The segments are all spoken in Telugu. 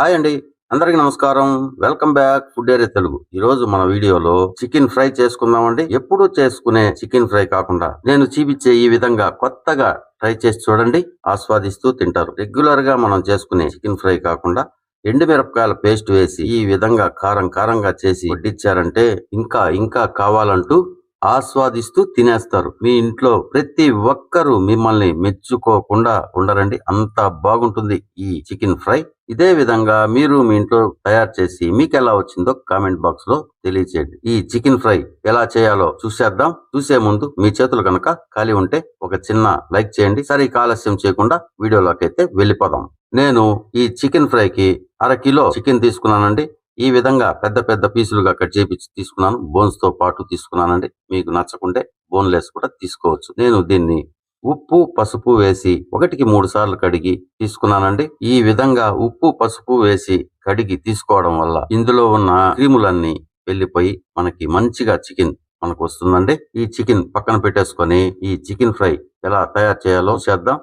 హాయ్ అండి. అందరికీ నమస్కారం. Welcome back food area Telugu. ఈ రోజు మన వీడియోలో చికెన్ ఫ్రై చేసుకుందామండి. ఎప్పుడు చేసుకునే చికెన్ ఫ్రై కాకుండా నేను చూపించే ఈ విధంగా కొత్తగా ట్రై చేసి చూడండి. ఆస్వాదిస్తూ తింటారు. రెగ్యులర్గా మనం చేసుకునే చికెన్ ఫ్రై కాకుండా ఎండుమిరపకాయల పేస్ట్ వేసి ఈ విధంగా కారం కారంగా చేసి వడ్డిచ్చారంటే ఇంకా ఇంకా కావాలంటూ ఆస్వాదిస్తూ తినేస్తారు. మీ ఇంట్లో ప్రతి ఒక్కరూ మిమ్మల్ని మెచ్చుకోకుండా ఉండరండి. అంత బాగుంటుంది ఈ చికెన్ ఫ్రై. ఇదే విధంగా మీరు మీ ఇంట్లో తయారు చేసి మీకు ఎలా వచ్చిందో కామెంట్ బాక్స్లో తెలియచేయండి. ఈ చికెన్ ఫ్రై ఎలా చేయాలో చూసేద్దాం. చూసే ముందు మీ చేతులు కనుక ఖాళీ ఉంటే ఒక చిన్న లైక్ చేయండి. సరే ఆలస్యం చేయకుండా వీడియోలోకి అయితే వెళ్ళిపోదాం. నేను ఈ చికెన్ ఫ్రైకి అర కిలో చికెన్ తీసుకున్నానండి. ఈ విధంగా పెద్ద పెద్ద పీసులుగా కట్ చేపించి తీసుకున్నాను. బోన్స్తో పాటు తీసుకున్నానండి. మీకు నచ్చకుంటే బోన్లెస్ కూడా తీసుకోవచ్చు. నేను దీన్ని ఉప్పు పసుపు వేసి ఒకటికి మూడు సార్లు కడిగి తీసుకున్నానండి. ఈ విధంగా ఉప్పు పసుపు వేసి కడిగి తీసుకోవడం వల్ల ఇందులో ఉన్న క్రీములన్నీ వెళ్ళిపోయి మనకి మంచిగా చికెన్ మనకు వస్తుందండి. ఈ చికెన్ పక్కన పెట్టేసుకొని ఈ చికెన్ ఫ్రై ఎలా తయారు చేయాలో చేద్దాం.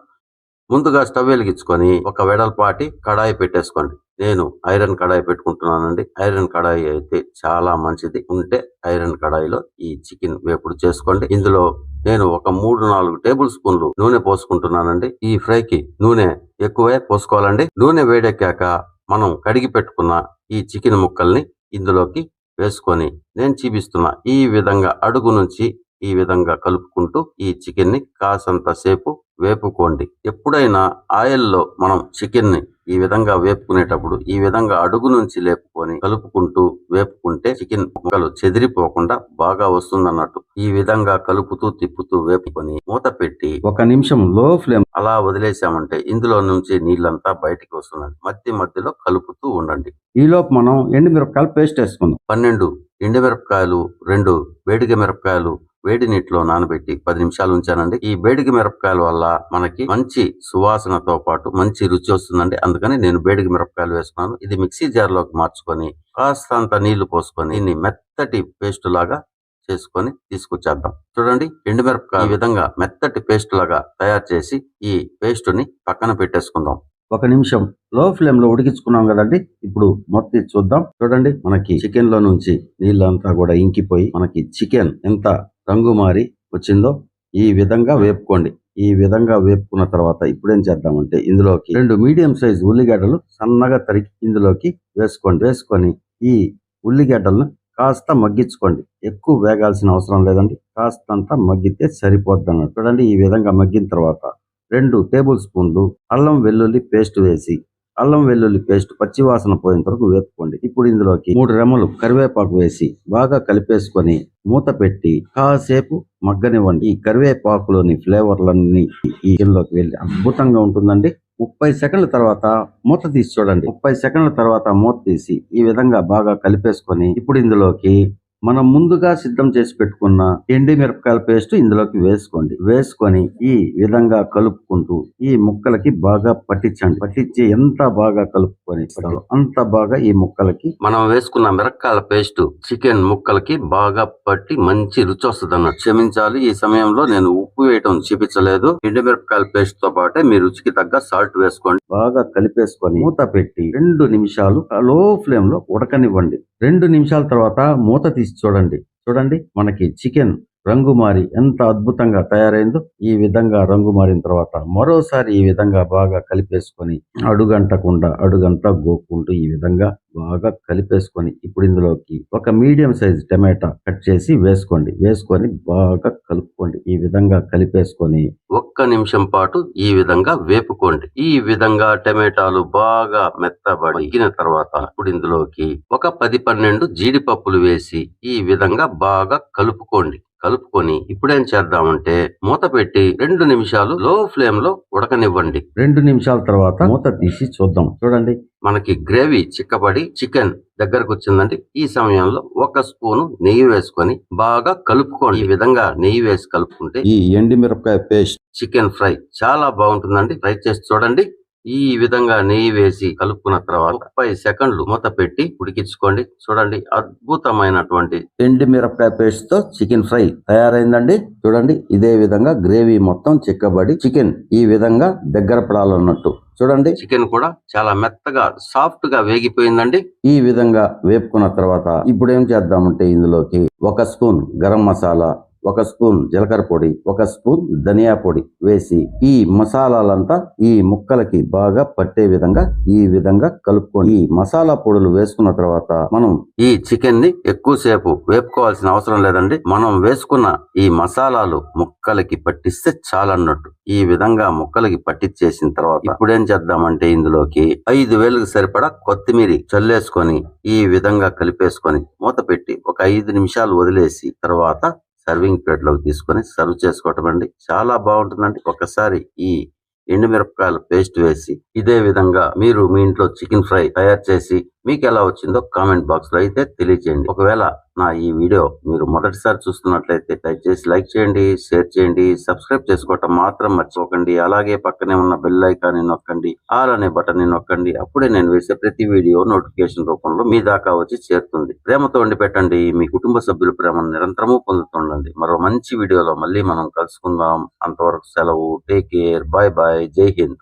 ముందుగా స్టవ్ వెలిగించుకొని ఒక వెడల్పాటి కడాయి పెట్టేసుకోండి. నేను ఐరన్ కడాయి పెట్టుకుంటున్నానండి. ఐరన్ కడాయి అయితే చాలా మంచిది. ఉంటే ఐరన్ కడాయిలో ఈ చికెన్ వేపుడు చేసుకోండి. ఇందులో నేను ఒక మూడు నాలుగు టేబుల్ స్పూన్లు నూనె పోసుకుంటున్నానండి. ఈ ఫ్రైకి నూనె ఎక్కువే పోసుకోవాలండి. నూనె వేడెక్కాక మనం కడిగి పెట్టుకున్న ఈ చికెన్ ముక్కల్ని ఇందులోకి వేసుకొని నేను చూపిస్తున్న ఈ విధంగా అడుగు నుంచి ఈ విధంగా కలుపుకుంటూ ఈ చికెన్ని కాసంత సేపు వేపుకోండి. ఎప్పుడైనా ఆయిల్లో మనం చికెన్ని ఈ విధంగా వేపుకునేటప్పుడు ఈ విధంగా అడుగు నుంచి లేపుకొని కలుపుకుంటూ వేపుకుంటే చికెన్ ముక్కలు చెదిరిపోకుండా బాగా వస్తుందన్నట్టు. ఈ విధంగా కలుపుతూ తిప్పుతూ వేపుకొని మూత పెట్టి ఒక నిమిషం లో ఫ్లేమ్ అలా వదిలేసామంటే ఇందులో నుంచి నీళ్ళంతా బయటికి వస్తుందండి. మధ్య మధ్యలో కలుపుతూ ఉండండి. ఈలోపు మనం ఎండుమిరపకాయలు పేస్ట్ వేసుకుందాం. పన్నెండు ఎండుమిరపకాయలు రెండు వేడిగ మిరపకాయలు వేడి నీటిలో నానబెట్టి పది నిమిషాలు ఉంచానండి. ఈ బేడిగి మిరపకాయల వల్ల మనకి మంచి సువాసనతో పాటు మంచి రుచి వస్తుందండి. అందుకని నేను బేడిగి మిరపకాయలు వేసుకున్నాను ఇది మిక్సీ జార్లోకి మార్చుకొని కాస్తంత నీళ్ళు పోసుకొని దీన్ని మెత్తటి పేస్ట్ లాగా చేసుకొని తీసుకొచ్చేద్దాం. చూడండి ఎండుమిరపకాయ ఈ విధంగా మెత్తటి పేస్ట్ లాగా తయారు చేసి ఈ పేస్ట్ని పక్కన పెట్టేసుకుందాం. ఒక నిమిషం లో ఫ్లేమ్లో ఉడికించుకున్నాం కదండి. ఇప్పుడు మొత్తం చూద్దాం. చూడండి మనకి చికెన్లో నుంచి నీళ్ళంతా కూడా ఇంకిపోయి మనకి చికెన్ ఎంత రంగు మారి వచ్చిందో ఈ విధంగా వేపుకోండి. ఈ విధంగా వేపుకున్న తర్వాత ఇప్పుడేం చేద్దామంటే ఇందులోకి రెండు మీడియం సైజ్ ఉల్లిగడ్డలు సన్నగా తరిగి ఇందులోకి వేసుకోండి. వేసుకొని ఈ ఉల్లిగడ్డలను కాస్త మగ్గించుకోండి. ఎక్కువ వేగాల్సిన అవసరం లేదండి. కాస్తంత మగ్గితే సరిపోద్ది అన్నట్టు చూడండి ఈ విధంగా మగ్గిన తర్వాత రెండు టేబుల్ స్పూన్లు అల్లం వెల్లుల్లి పేస్ట్ వేసి అల్లం వెల్లుల్లి పేస్ట్ పచ్చివాసన పోయిన వరకు వేపుకోండి. ఇప్పుడు ఇందులోకి మూడు రెమ్మలు కరివేపాకు వేసి బాగా కలిపేసుకొని మూత పెట్టి కాసేపు మగ్గనివ్వండి. ఈ కరివేపాకులోని ఫ్లేవర్లన్నీ ఈ చికెన్లోకి వెళ్ళి అద్భుతంగా ఉంటుందండి. ముప్పై సెకండ్ల తర్వాత మూత తీసి చూడండి. ముప్పై సెకండ్ల తర్వాత మూత తీసి ఈ విధంగా బాగా కలిపేసుకొని ఇప్పుడు ఇందులోకి మనం ముందుగా సిద్ధం చేసి పెట్టుకున్న ఎండి మిరపకాయల పేస్ట్ ఇందులోకి వేసుకోండి. వేసుకొని ఈ విధంగా కలుపుకుంటూ ఈ ముక్కలకి బాగా పట్టించండి. పట్టించి ఎంత బాగా కలుపుకొని అంత బాగా ఈ ముక్కలకి మనం వేసుకున్న మిరపకాయల పేస్ట్ చికెన్ ముక్కలకి బాగా పట్టి మంచి రుచి వస్తుంది అన్నట్టు క్షమించాలి ఈ సమయంలో నేను ఉప్పు వేయటం చూపించలేదు. ఎండు మిరపకాయల పేస్ట్తో పాటే మీ రుచికి తగ్గ సాల్ట్ వేసుకోండి. బాగా కలిపేసుకొని మూత పెట్టి రెండు నిమిషాలు లో ఫ్లేమ్లో ఉడకనివ్వండి. రెండు నిమిషాల తర్వాత మూత తీసి చూడండి. చూడండి మనకి చికెన్ రంగు మారి ఎంత అద్భుతంగా తయారైందో ఈ విధంగా రంగు మారిన తర్వాత మరోసారి ఈ విధంగా బాగా కలిపేసుకొని అడుగంటకుండా అడుగంట గోక్కుంటూ ఈ విధంగా బాగా కలిపేసుకొని ఇప్పుడు ఇందులోకి ఒక మీడియం సైజ్ టమాటా కట్ చేసి వేసుకోండి. వేసుకొని బాగా కలుపుకోండి. ఈ విధంగా కలిపేసుకొని ఒక్క నిమిషం పాటు ఈ విధంగా వేపుకోండి. ఈ విధంగా టమాటాలు బాగా మెత్తబడిగిన తర్వాత ఇప్పుడు ఇందులోకి ఒక పది పన్నెండు జీడిపప్పులు వేసి ఈ విధంగా బాగా కలుపుకోండి. కలుపుకొని ఇప్పుడేం చేద్దామంటే మూత పెట్టి రెండు నిమిషాలు లో ఫ్లేమ్లో ఉడకనివ్వండి. రెండు నిమిషాల తర్వాత మూత తీసి చూద్దాం. చూడండి. మనకి గ్రేవీ చిక్కబడి చికెన్ దగ్గరకు వచ్చిందంటే ఈ సమయంలో ఒక స్పూను నెయ్యి వేసుకొని బాగా కలుపుకోండి. ఈ విధంగా నెయ్యి వేసి కలుపుకుంటే ఈ ఎండిమిరపకాయ పేస్ట్ చికెన్ ఫ్రై చాలా బాగుంటుందండి. ట్రై చేసి చూడండి. ఈ విధంగా నెయ్యి వేసి కలుపుకున్న తర్వాత ముప్పై సెకండ్లు మూత పెట్టి ఉడికించుకోండి. చూడండి అద్భుతమైనటువంటి ఎండి మిరపకాయ పేస్ట్తో చికెన్ ఫ్రై తయారైందండి. చూడండి ఇదే విధంగా గ్రేవీ మొత్తం చిక్కబడి చికెన్ ఈ విధంగా దగ్గర పడాలన్నట్టు. చూడండి. చికెన్ కూడా చాలా మెత్తగా సాఫ్ట్గా వేగిపోయిందండి. ఈ విధంగా వేపుకున్న తర్వాత ఇప్పుడు ఏం చేద్దామంటే ఇందులోకి ఒక స్పూన్ గరం మసాలా ఒక స్పూన్ జీలకర్ర పొడి ఒక స్పూన్ ధనియా పొడి వేసి ఈ మసాలాలంతా ఈ ముక్కలకి బాగా పట్టే విధంగా ఈ విధంగా కలుపుకొని ఈ మసాలా పొడులు వేసుకున్న తర్వాత మనం ఈ చికెన్ని ఎక్కువసేపు వేపుకోవాల్సిన అవసరం లేదండి. మనం వేసుకున్న ఈ మసాలాలు ముక్కలకి పట్టిస్తే చాలన్నట్టు. ఈ విధంగా ముక్కలకి పట్టించేసిన తర్వాత ఇప్పుడు ఏం చేద్దామంటే ఇందులోకి ఐదు వేలకు సరిపడా కొత్తిమీర చల్లేసుకొని ఈ విధంగా కలిపేసుకొని మూత పెట్టి ఒక ఐదు నిమిషాలు వదిలేసి తర్వాత సర్వింగ్ ప్లేట్లోకి తీసుకొని సర్వ్ చేసుకోవటం అండి. చాలా బాగుంటుందండి. ఒకసారి ఈ ఎండుమిరపకాయల పేస్ట్ వేసి ఇదే విధంగా మీరు మీ ఇంట్లో చికెన్ ఫ్రై తయారు చేసి మీకు ఎలా వచ్చిందో కామెంట్ బాక్స్లో అయితే తెలియజేయండి ఒకవేళ నా ఈ వీడియో మీరు మొదటిసారి చూస్తున్నట్లయితే దయచేసి లైక్ చేయండి షేర్ చేయండి సబ్స్క్రైబ్ చేసుకోవటం మాత్రం మర్చిపోకండి. అలాగే పక్కనే ఉన్న బెల్ ఐకాన్ని నొక్కండి ఆల్ అనే బటన్ నొక్కండి. అప్పుడే నేను వేసే ప్రతి వీడియో నోటిఫికేషన్ రూపంలో మీ దాకా వచ్చి చేరుతుంది. ప్రేమతో వండి పెట్టండి మీ కుటుంబ సభ్యుల ప్రేమను నిరంతరము పొందుతుండండి. మరో మంచి వీడియోలో మళ్ళీ మనం కలుసుకుందాం. అంతవరకు సెలవు. టేక్ కేర్ బాయ్ బాయ్ జై హింద్